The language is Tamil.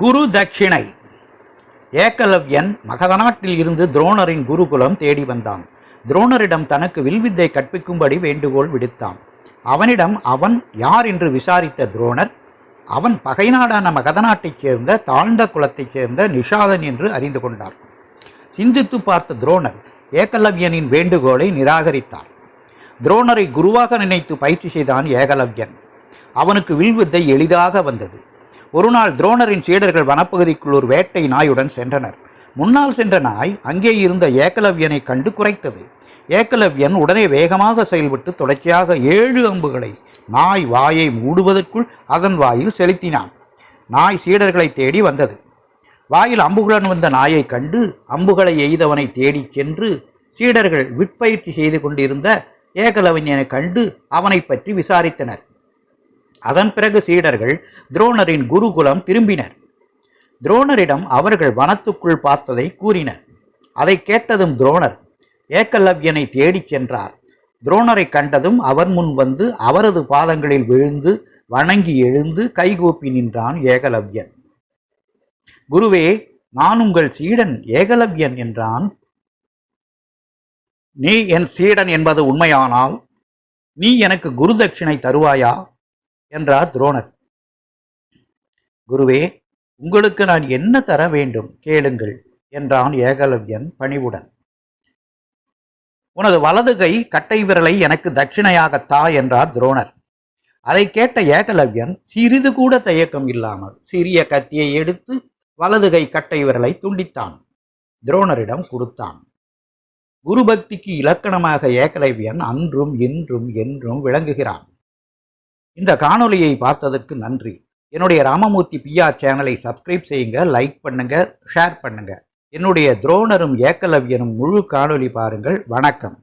குரு தட்சிணை. ஏகலவ்யன் மகத நாட்டில் இருந்து துரோணரின் குருகுலம் தேடி வந்தான். துரோணரிடம் தனக்கு வில்வித்தை கற்பிக்கும்படி வேண்டுகோள் விடுத்தான். அவனிடம் அவன் யார் என்று விசாரித்த துரோணர் அவன் பகை நாடான மகத நாட்டைச் சேர்ந்த தாழ்ந்த குலத்தைச் சேர்ந்த நிஷாதன் என்று அறிந்து கொண்டார். சிந்தித்து பார்த்த துரோணர் ஏகலவ்யனின் வேண்டுகோளை நிராகரித்தார். துரோணரை குருவாக நினைத்து பயிற்சி செய்தான் ஏகலவ்யன். அவனுக்கு வில்வித்தை எளிதாக வந்தது. ஒரு நாள் துரோணரின் சீடர்கள் வனப்பகுதிக்குள் ஒரு வேட்டை நாயுடன் சென்றனர். முன்னால் சென்ற நாய் அங்கே இருந்த ஏகலவ்யனை கண்டு குறைத்தது. ஏகலவ்யன் உடனே வேகமாக செயல்பட்டு தொடர்ச்சியாக ஏழு அம்புகளை நாய் வாயை மூடுவதற்குள் அதன் வாயில் செலுத்தினான். நாய் சீடர்களை தேடி வந்தது. வாயில் அம்புகளுடன் வந்த நாயை கண்டு அம்புகளை எய்தவனை தேடிச் சென்று சீடர்கள் விற்பயிற்சி செய்து கொண்டிருந்த ஏகலவன்யனை கண்டு அவனை பற்றி விசாரித்தனர். அதன் பிறகு சீடர்கள் துரோணரின் குருகுலம் திரும்பினர். துரோணரிடம் அவர்கள் வனத்துக்குள் பார்த்ததை கூறினர். அதை கேட்டதும் துரோணர் ஏக்கலவ்யனை தேடிச் சென்றார். துரோணரை கண்டதும் அவர் முன் வந்து அவரது பாதங்களில் விழுந்து வணங்கி எழுந்து கைகூப்பி நின்றான் ஏகலவ்யன். குருவே நான் உங்கள் சீடன் ஏகலவ்யன் என்றான். நீ என் சீடன் என்பது உண்மையானால் நீ எனக்கு குரு தட்சிணை தருவாயா? என்றார் துரோணர். குருவே உங்களுக்கு நான் என்ன தர வேண்டும் கேளுங்கள் என்றான் ஏகலவ்யன் பணிவுடன். உனது வலது கை கட்டை விரலை எனக்கு தட்சிணையாகத்தா என்றார் துரோணர். அதை கேட்ட ஏகலவ்யன் சிறிது கூட தயக்கம் இல்லாமல் சிறிய கத்தியை எடுத்து வலது கை கட்டை விரலை துண்டித்தான். துரோணரிடம் கொடுத்தான். குருபக்திக்கு இலக்கணமாக ஏகலவ்யன் அன்றும் இன்றும் என்றும் விளங்குகிறான். இந்த காணொலியை பார்த்ததற்கு நன்றி. என்னுடைய ராமமூர்த்தி பிஆர் சேனலை சப்ஸ்கிரைப் செய்யுங்க லைக் பண்ணுங்க ஷேர் பண்ணுங்க. என்னுடைய துரோணரும் ஏக்கலவ்யனும் முழு காணொளி பாருங்கள். வணக்கம்.